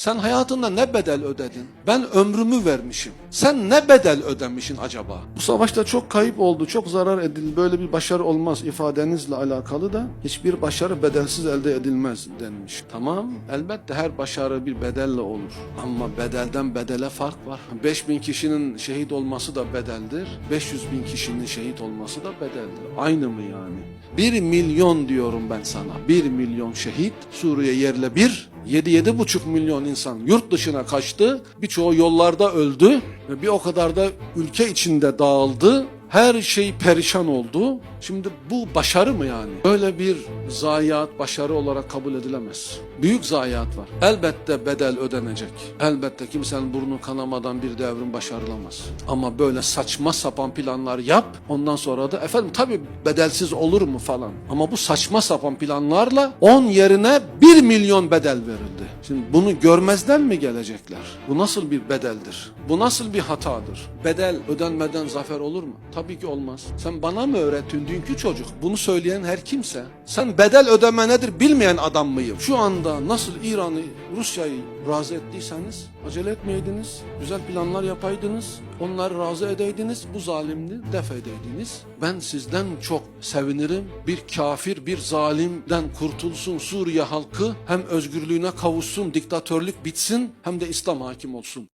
Sen hayatında ne bedel ödedin? Ben ömrümü vermişim. Sen ne bedel ödemişsin acaba? Bu savaşta çok kayıp oldu, çok zarar edildi. Böyle bir başarı olmaz ifadenizle alakalı da hiçbir başarı bedelsiz elde edilmez denmiş. Tamam, elbette her başarı bir bedelle olur. Ama bedelden bedele fark var. 5000 kişinin şehit olması da bedeldir. 500 bin kişinin şehit olması da bedeldir. Aynı mı yani? 1 milyon diyorum ben sana. 1 milyon şehit Suriye yerle bir. 7-7,5 milyon insan yurt dışına kaçtı. Birçoğu yollarda öldü. Ve bir o kadar da ülke içinde dağıldı. Her şey perişan oldu. Şimdi bu başarı mı yani? Böyle bir zayiat başarı olarak kabul edilemez. Büyük zayiat var. Elbette bedel ödenecek. Elbette kimsenin burnu kanamadan bir devrim başarılamaz. Ama böyle saçma sapan planlar yap. Ondan sonra da efendim tabii bedelsiz olur mu falan. Ama bu saçma sapan planlarla 10 yerine 1 milyon bedel verildi. Şimdi bunu görmezden mi gelecekler? Bu nasıl bir bedeldir? Bu nasıl bir hatadır? Bedel ödenmeden zafer olur mu? Tabii ki olmaz. Sen bana mı öğrettin dünkü çocuk? Bunu söyleyen her kimse. Sen bedel ödeme nedir bilmeyen adam mıyım? Şu anda nasıl İran'ı, Rusya'yı razı ettiyseniz acele etmeydiniz. Güzel planlar yapaydınız. Onları razı edeydiniz. Bu zalimini def edeydiniz. Ben sizden çok sevinirim. Bir kafir, bir zalimden kurtulsun Suriye halkı. Hem özgürlüğüne kavuşsun, diktatörlük bitsin hem de İslam hakim olsun.